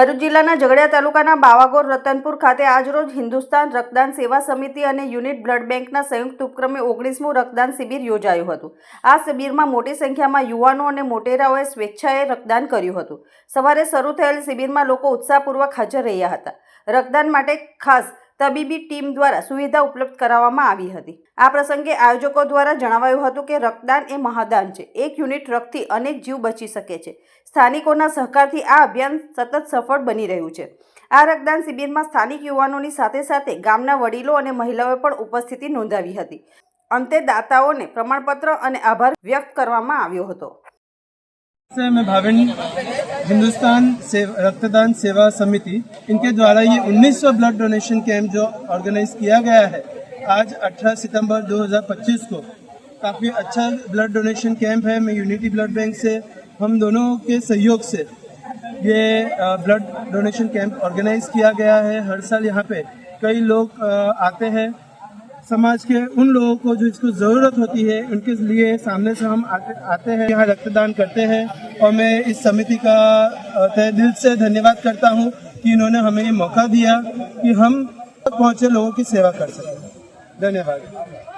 ભરૂચ જિલ્લાના ઝઘડિયા તાલુકાના બાવાગોર રતનપુર ખાતે આજરોજ હિન્દુસ્તાન રક્તદાન સેવા સમિતિ અને યુનિટ બ્લડ બેંકના સંયુક્ત ઉપક્રમે ઓગણીસમું રક્તદાન શિબિર યોજાયું હતું. આ શિબિરમાં મોટી સંખ્યામાં યુવાનો અને મોટેરાઓએ સ્વેચ્છાએ રક્તદાન કર્યું હતું. સવારે શરૂ થયેલ શિબિરમાં લોકો ઉત્સાહપૂર્વક હાજર રહ્યા હતા. રક્તદાન માટે ખાસ તબીબી ટીમ દ્વારા સુવિધા ઉપલબ્ધ કરાવવામાં આવી હતી. આ પ્રસંગે આયોજકો દ્વારા જણાવાયું હતું કે રક્તદાન એ મહાદાન છે. એક યુનિટ રક્તથી અનેક જીવ બચી શકે છે. સ્થાનિકોના સહકારથી આ અભિયાન સતત સફળ બની રહ્યું છે. આ રક્તદાન શિબિરમાં સ્થાનિક યુવાનોની સાથે સાથે ગામના વડીલો અને મહિલાઓએ પણ ઉપસ્થિતિ નોંધાવી હતી. અંતે દાતાઓને પ્રમાણપત્ર અને આભાર વ્યક્ત કરવામાં આવ્યો હતો. से मैं भाविन हिंदुस्तान सेव, रक्तदान सेवा समिति इनके द्वारा ये 1900 ब्लड डोनेशन कैंप जो ऑर्गेनाइज किया गया है आज 18 सितंबर 2025 को। काफ़ी अच्छा ब्लड डोनेशन कैंप है मैं यूनिटी ब्लड बैंक से हम दोनों के सहयोग से ये ब्लड डोनेशन कैंप ऑर्गेनाइज किया गया है। हर साल यहाँ पे कई लोग आते हैं समाज के उन लोगों को जो इसको ज़रूरत होती है उनके लिए सामने से हम आते, आते हैं यहाँ रक्तदान करते हैं। और मैं इस समिति का तय दिल से धन्यवाद करता हूँ कि इन्होंने हमें ये मौका दिया कि हम पहुँचे लोगों की सेवा कर सकें। धन्यवाद।